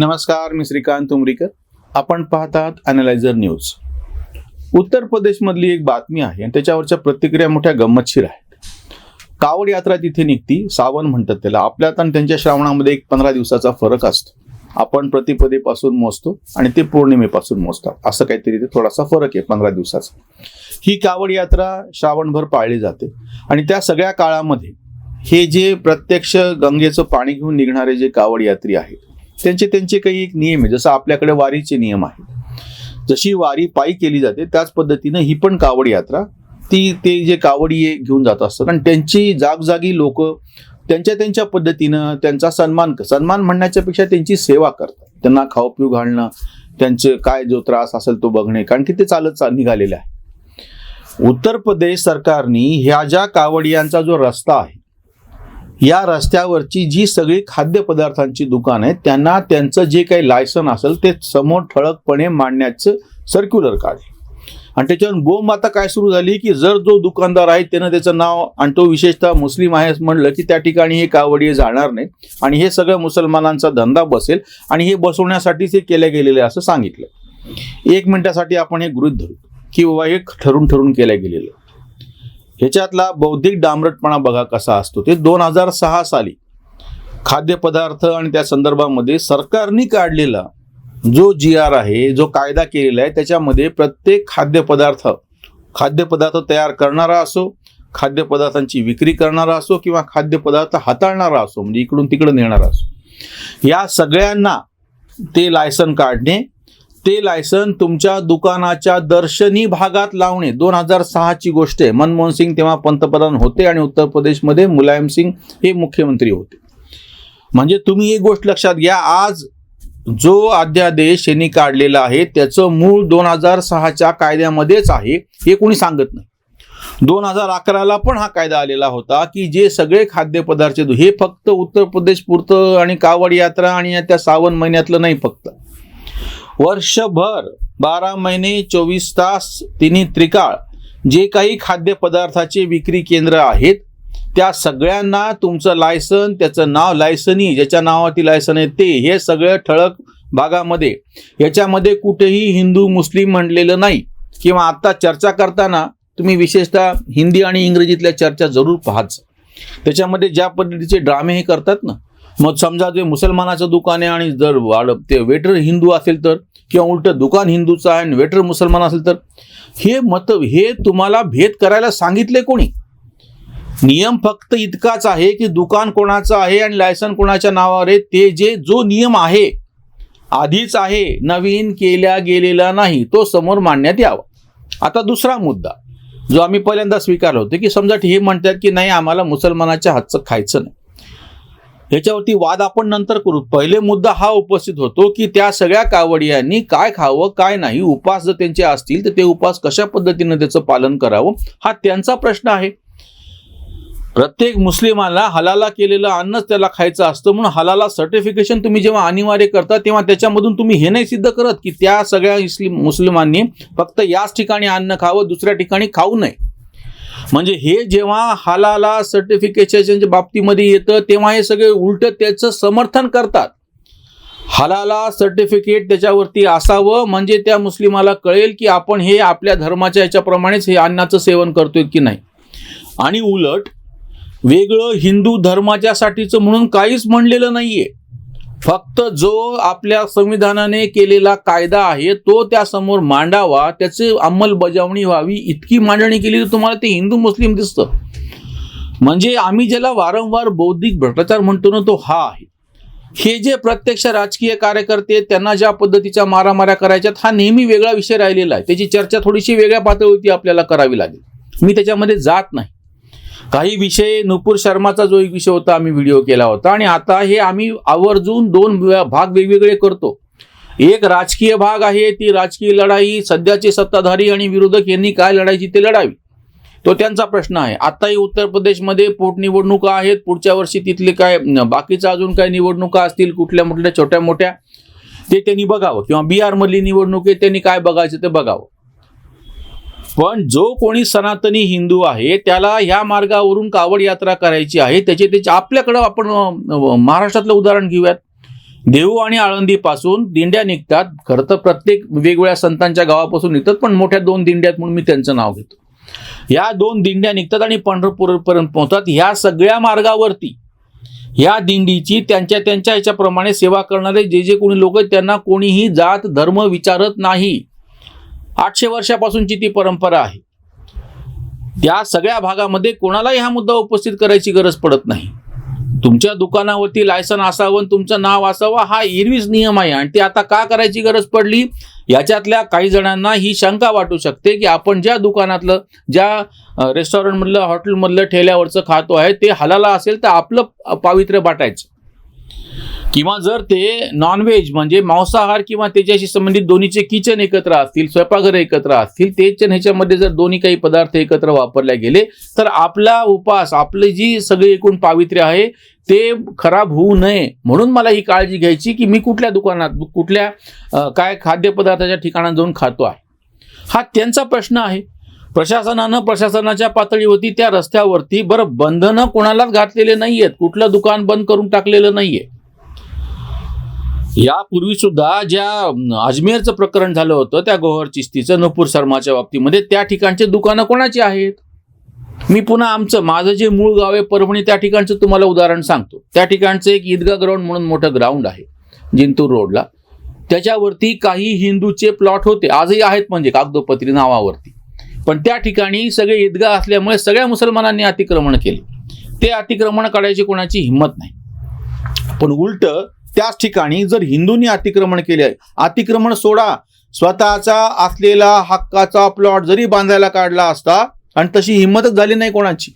नमस्कार मी श्रीकांत उमरीकर. आपण पाहतात अनालायझर न्यूज उत्तर प्रदेशमधली एक बातमी आहे आणि त्याच्यावरच्या प्रतिक्रिया मोठ्या गंमतशीर आहेत. कावड यात्रा तिथे निघती सावन म्हणतात त्याला. आपल्यात आणि त्यांच्या श्रावणामध्ये एक पंधरा दिवसाचा फरक असतो. आपण प्रतिपदेपासून मोजतो आणि ते पौर्णिमेपासून मोजतात. असं काहीतरी ते थोडासा फरक आहे पंधरा दिवसाचा. ही कावड यात्रा श्रावणभर पाळली जाते आणि त्या सगळ्या काळामध्ये हे जे प्रत्यक्ष गंगेचं पाणी घेऊन निघणारे जे कावड यात्री आहेत त्यांचे त्यांचे काही एक नियम आहे. जसं आपल्याकडे वारीचे नियम आहेत. जशी वारी पायी केली जाते त्याच पद्धतीनं ही पण कावड यात्रा ती ते जे कावडी घेऊन जात असतात. आणि त्यांची जागजागी लोक त्यांच्या त्यांच्या पद्धतीनं त्यांचा सन्मान सन्मान म्हणण्याच्या पेक्षा त्यांची सेवा करतात. त्यांना खाऊ पिऊ घालणं त्यांचे काय जो त्रास असेल तो बघणे कारण की ते चालत चाल निघालेले आहे. उत्तर प्रदेश सरकारने ह्या ज्या कावडियांचा जो रस्ता आहे या रस्त्यावरची जी सगळी खाद्यपदार्थांची दुकान आहेत त्यांना त्यांचं जे काही लायसन असेल ते समोर ठळकपणे मांडण्याचं सर्क्युलर काढले. आणि त्याच्यावर बोंब आता काय सुरू झाली की जर जो दुकानदार आहे त्यानं त्याचं नाव आणि तो विशेषतः मुस्लिम आहे म्हणलं की त्या ठिकाणी हे कावडी जाणार नाही. आणि हे सगळं मुसलमानांचा धंदा बसेल आणि हे बसवण्यासाठीच हे केले गेलेले असं सांगितलं. एक मिनिटासाठी आपण हे गृहीत धरू की बाबा हे ठरून ठरून केलं गेलेलं ह्याच्यातला बौद्धिक डांबरटपणा बघा कसा असतो. ते दोन हजार सहा साली खाद्यपदार्थ आणि त्या संदर्भामध्ये सरकारने काढलेला जो जी आर आहे जो कायदा केलेला आहे त्याच्यामध्ये प्रत्येक खाद्यपदार्थ खाद्यपदार्थ तयार करणारा असो खाद्यपदार्थांची विक्री करणारा असो किंवा खाद्यपदार्थ हाताळणारा असो म्हणजे इकडून तिकडे नेणारा असो या सगळ्यांना ते लायसन काढणे ते लायसन तुमच्या दुकानाच्या दर्शनी भागात लावणे. दोन हजार सहाची गोष्ट आहे. मनमोहन सिंग तेव्हा पंतप्रधान होते आणि उत्तर प्रदेशमध्ये मुलायम सिंग हे मुख्यमंत्री होते. म्हणजे तुम्ही एक गोष्ट लक्षात घ्या. आज जो अध्यादेश यांनी काढलेला आहे त्याचं मूळ दोन हजार सहाच्या कायद्यामध्येच आहे. हे कोणी सांगत नाही. दोन हजार अकराला पण हा कायदा आलेला होता की जे सगळे खाद्यपदार्थ हे फक्त उत्तर प्रदेश पुरतं आणि कावड यात्रा आणि या त्या सावन महिन्यातलं नाही फक्त. वर्षभर बारा महिने चोवीस तास तिन्ही त्रिकाळ जे काही खाद्यपदार्थाचे विक्री केंद्र आहेत त्या सगळ्यांना तुमचं लायसन त्याचं नाव लायसनी ज्याच्या नावाती लायसन आहे ते हे सगळं ठळक भागामध्ये. याच्यामध्ये कुठेही हिंदू मुस्लिम म्हणलेलं नाही. किंवा आत्ता चर्चा करताना तुम्ही विशेषतः हिंदी आणि इंग्रजीतल्या चर्चा जरूर पाहाच. त्याच्यामध्ये ज्या पद्धतीचे ड्रामे हे करतात ना मग समजा जे मुसलमानाचं दुकान आहे आणि जर वाढ ते वेटर हिंदू असेल तर किंवा उलट दुकान हिंदूचं आहे आणि वेटर मुसलमान असेल तर हे मत हे तुम्हाला भेद करायला सांगितले कोणी? नियम फक्त इतकाच आहे की दुकान कोणाचं आहे आणि लायसन कोणाच्या नावावर आहे ते जे जो नियम आहे आधीच आहे नवीन केल्या गेलेला नाही तो समोर मांडण्यात यावा. आता दुसरा मुद्दा जो आम्ही पहिल्यांदा स्वीकारला होतो की समजा हे म्हणतात की नाही आम्हाला मुसलमानाच्या हातचं खायचं नाही. ह्याच्यावरती वाद आपण नंतर करू. पहिले मुद्दा हा उपस्थित होतो की त्या सगळ्या कावडियांनी काय खावं काय नाही उपास जर त्यांचे असतील तर ते उपास कशा पद्धतीनं त्याचं पालन करावं हा त्यांचा प्रश्न आहे. प्रत्येक मुस्लिमाला हलाला केलेलं अन्नच त्याला खायचं असतं म्हणून हलाला सर्टिफिकेशन तुम्ही जेव्हा अनिवार्य करता तेव्हा त्याच्यामधून तुम्ही हे नाही सिद्ध करत की त्या सगळ्या इस्लिम मुस्लिमांनी फक्त याच ठिकाणी अन्न खावं दुसऱ्या ठिकाणी खाऊ नये. म्हणजे हे जेव्हा हालाला सर्टिफिकेशनच्या बाबतीमध्ये येतं तेव्हा हे सगळे उलट त्याचं समर्थन करतात. हलाला सर्टिफिकेट त्याच्यावरती असावं म्हणजे त्या मुस्लिमाला कळेल की आपण हे आपल्या धर्माच्या याच्याप्रमाणेच हे अन्नाचं सेवन करतोय की नाही. आणि उलट वेगळं हिंदू धर्माच्यासाठीचं म्हणून काहीच म्हणलेलं नाहीये. फक्त जो आपल्या संविधानाने केलेला कायदा आहे तो त्यासमोर मांडावा त्याची अंमलबजावणी व्हावी इतकी मांडणी केली तर तुम्हाला ते हिंदू मुस्लिम दिसतं. म्हणजे आम्ही ज्याला वारंवार बौद्धिक भ्रष्टाचार म्हणतो ना तो हा आहे. हे जे प्रत्यक्ष राजकीय कार्यकर्ते त्यांना ज्या पद्धतीच्या मारामाऱ्या करायच्यात हा नेहमी वेगळा विषय राहिलेला आहे. त्याची चर्चा थोडीशी वेगळ्या पातळीवरती आपल्याला करावी लागेल. मी त्याच्यामध्ये जात नाही. काही विषय नुपूर शर्माचा जो एक विषय होता आम्ही व्हिडिओ केला होता. आणि आता हे आम्ही आवर्जून दोन भाग वेगवेगळे करतो. एक राजकीय भाग आहे ती राजकीय लढाई सध्याचे सत्ताधारी आणि विरोधक यांनी काय लढायची ते लढावी. तो त्यांचा प्रश्न आहे. आताही उत्तर प्रदेशमध्ये पोटनिवडणुका आहेत. पुढच्या वर्षी तिथले काय बाकीच्या अजून काय निवडणुका असतील कुठल्या कुठल्या छोट्या मोठ्या ते त्यांनी बघावं. किंवा बिहारमधली निवडणूक आहे त्यांनी काय बघायचं ते बघावं. पण जो कोणी सनातनी हिंदू आहे त्याला ह्या मार्गावरून कावड यात्रा करायची आहे त्याचे त्याचे आपल्याकडं आपण महाराष्ट्रातलं उदाहरण घेऊयात. देहू आणि आळंदीपासून दिंड्या निघतात. खरं तर प्रत्येक वेगवेगळ्या संतांच्या गावापासून निघतात पण मोठ्या दोन दिंड्यात म्हणून मी त्यांचं नाव घेतो. या दोन दिंड्या निघतात आणि पंढरपूरपर्यंत पोहोचतात. ह्या सगळ्या मार्गावरती या दिंडीची त्यांच्या त्यांच्या ह्याच्याप्रमाणे सेवा करणारे जे जे कोणी लोक त्यांना कोणीही जात धर्म विचारत नाही. आठशे वर्षापासूनची ती परंपरा आहे. त्या सगळ्या भागामध्ये कोणालाही हा मुद्दा उपस्थित करायची गरज पडत नाही. तुमच्या दुकानावरती लायसन असावं आणि तुमचं नाव असावं हा एरवीच नियम आहे आणि ते आता का करायची गरज पडली? याच्यातल्या काही जणांना ही शंका वाटू शकते की आपण ज्या दुकानातलं ज्या रेस्टॉरंटमधलं हॉटेलमधलं ठेल्यावरचं खातो आहे ते हलाला असेल तर आपलं पावित्र्य बाटायचं. किंवा जर ते नॉनव्हेज म्हणजे मांसाहार किंवा त्याच्याशी संबंधित दोन्हीचे किचन एकत्र असतील स्वयंपाकघर एकत्र असतील त्याच्या ह्याच्यामध्ये जर दोन्ही काही पदार्थ एकत्र वापरले गेले तर आपला उपास आपली जी सगळी एकूण पावित्र्य आहे ते खराब होऊ नये. म्हणून मला ही काळजी घ्यायची की मी कुठल्या दुकानात कुठल्या काय खाद्यपदार्थाच्या ठिकाणात जाऊन खातो आहे. हा त्यांचा प्रश्न आहे. प्रशासनानं प्रशासनाच्या पातळीवरती त्या रस्त्यावरती बरं बंधनं कोणालाच घातलेले नाही आहेत कुठलं दुकान बंद करून टाकलेलं नाही आहे यापूर्वी सुद्धा ज्या अजमेरचं प्रकरण झालं होतं त्या गोहर चिस्तीचं नपूर शर्माच्या बाबतीमध्ये त्या ठिकाणचे दुकानं कोणाची आहेत? मी पुन्हा आमचं माझं जे मूळ गाव आहे परभणी त्या ठिकाणचं तुम्हाला उदाहरण सांगतो. त्या ठिकाणचं एक ईदगा ग्राउंड म्हणून मोठं ग्राउंड आहे जिंतूर रोडला. त्याच्यावरती काही हिंदूचे प्लॉट होते आजही आहेत म्हणजे कागदोपत्री नावावरती. पण त्या ठिकाणी सगळे ईदगा असल्यामुळे सगळ्या मुसलमानांनी अतिक्रमण केले. ते अतिक्रमण काढायची कोणाची हिंमत नाही. पण उलट त्याच ठिकाणी जर हिंदूंनी अतिक्रमण केले अतिक्रमण सोडा. स्वतःचा असलेला हक्काचा प्लॉट जरी बांधायला काढला असता आणि तशी हिंमतच झाली नाही कोणाची.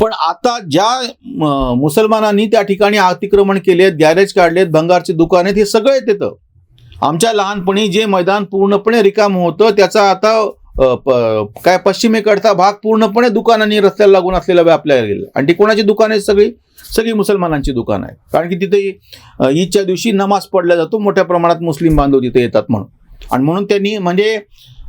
पण आता ज्या मुसलमानांनी त्या ठिकाणी अतिक्रमण केलेत गॅरेज काढलेत भंगारचे दुकान आहेत हे सगळं येत तिथं आमच्या लहानपणी जे मैदान पूर्णपणे रिकाम होतं त्याचा आता काय पश्चिमेकडचा भाग पूर्णपणे दुकानांनी रस्त्याला लागून असलेला व्यापल्या गेला आणि ती कोणाची दुकान आहेत सगळी? सगळी मुसलमानांची दुकान आहे कारण की तिथे ईदच्या दिवशी नमाज पडला जातो मोठ्या प्रमाणात मुस्लिम बांधव तिथे येतात म्हणून. आणि म्हणून त्यांनी म्हणजे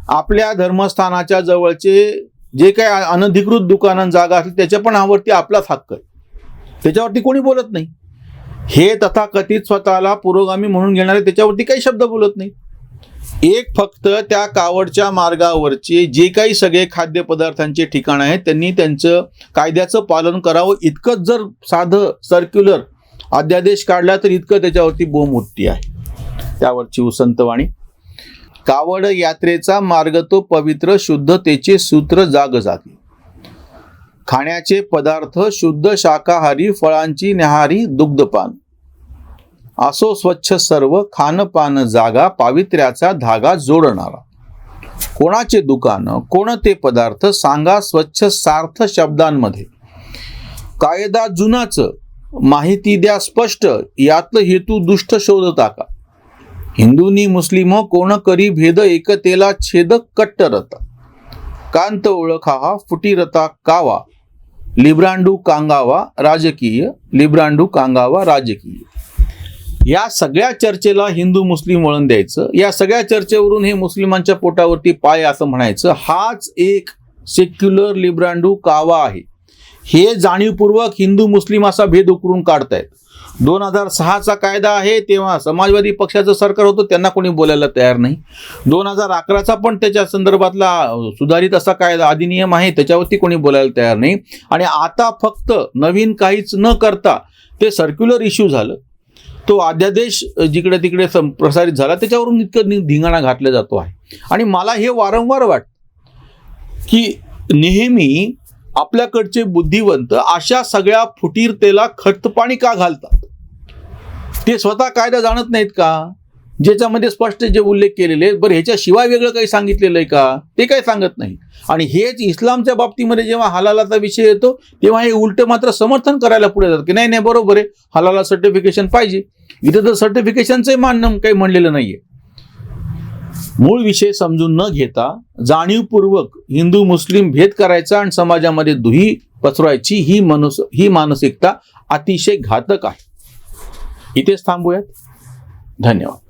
आपल्या धर्मस्थानाच्या जवळचे जे काही अनधिकृत दुकानं जागा असतील त्याच्या पण आवरती आपलाच हक्क आहे. त्याच्यावरती कोणी बोलत नाही. हे तथाकथित स्वतःला पुरोगामी म्हणून घेणारे त्याच्यावरती काही शब्द बोलत नाही एक फक्त त्या कावडच्या मार्गावरचे जे काही सगळे खाद्यपदार्थांचे ठिकाण आहेत त्यांनी त्यांचं कायद्याचं पालन करावं. इतकंच जर साधं सर्क्युलर अध्यादेश काढला तर इतकं त्याच्यावरती बोंब आहे. त्यावरची उसंतवाणी. कावड यात्रेचा मार्ग तो पवित्र शुद्धतेचे सूत्र जाग जागी खाण्याचे पदार्थ शुद्ध शाकाहारी फळांची न्याहारी दुग्धपान. असो स्वच्छ सर्व खानपान जागा पावित्र्याचा धागा जोडणारा. कोणाचे दुकान कोणते पदार्थ सांगा स्वच्छ सार्थ शब्दांमध्ये. कायदा जुनाच माहिती द्या स्पष्ट यातलं हेतू दुष्ट शोधता का? हिंदूंनी मुस्लिम हो, कोण करी भेद एकतेला छेद कट्टरता. कांत ओळखा हा फुटीरता कावा. लिब्रांडू कांगावा राजकीय लिब्रांडू कांगावा राजकीय. या सगळ्या चर्चेला हिंदू मुस्लिम वळण द्यायचं. या सगळ्या चर्चेवरून हे मुस्लिमांच्या पोटावरती पाय असं म्हणायचं. हाच एक सेक्युलर लिब्रांडू कावा आहे. हे जाणीवपूर्वक हिंदू मुस्लिम असा भेद उकरून काढतायत. दोन हजार सहाचा कायदा आहे तेव्हा समाजवादी पक्षाचं सरकार होतं त्यांना कोणी बोलायला तयार नाही. दोन हजार अकराचा पण त्याच्या संदर्भातला सुधारित असा कायदा अधिनियम आहे त्याच्यावरती कोणी बोलायला तयार नाही. आणि आता फक्त नवीन काहीच न करता ते सर्क्युलर इश्यू झालं. तो अध्यादेश जिकडे तिकडे सं- प्रसारित झाला त्याच्यावरून इतकं नि- धिंगाणा घातला जातो आहे. आणि मला हे वारंवार वाटतं की नेहमी आपल्याकडचे बुद्धिवंत अशा सगळ्या फुटीरतेला खतपाणी का घालतात? ते स्वतः कायदा जाणत नाहीत का? ज्याच्यामध्ये स्पष्ट जे उल्लेख केलेले आहेत, बरं ह्याच्याशिवाय वेगळं काही सांगितलेलं आहे का? ते काही सांगत नाही. आणि हेच इस्लामच्या बाबतीमध्ये जेव्हा हलालाचा विषय येतो तेव्हा हे उलट मात्र समर्थन करायला पुढे जातात की नाही नाही बरोबर आहे. हलाला सर्टिफिकेशन पाहिजे. इथं तर सर्टिफिकेशनचंही मानणं काही म्हणलेलं नाहीये. मूळ विषय समजून न घेता जाणीवपूर्वक हिंदू मुस्लिम भेद करायचा आणि समाजामध्ये दुही पसरवायची ही मनुस ही मानसिकता अतिशय घातक आहे. इथेच थांबूयात. धन्यवाद.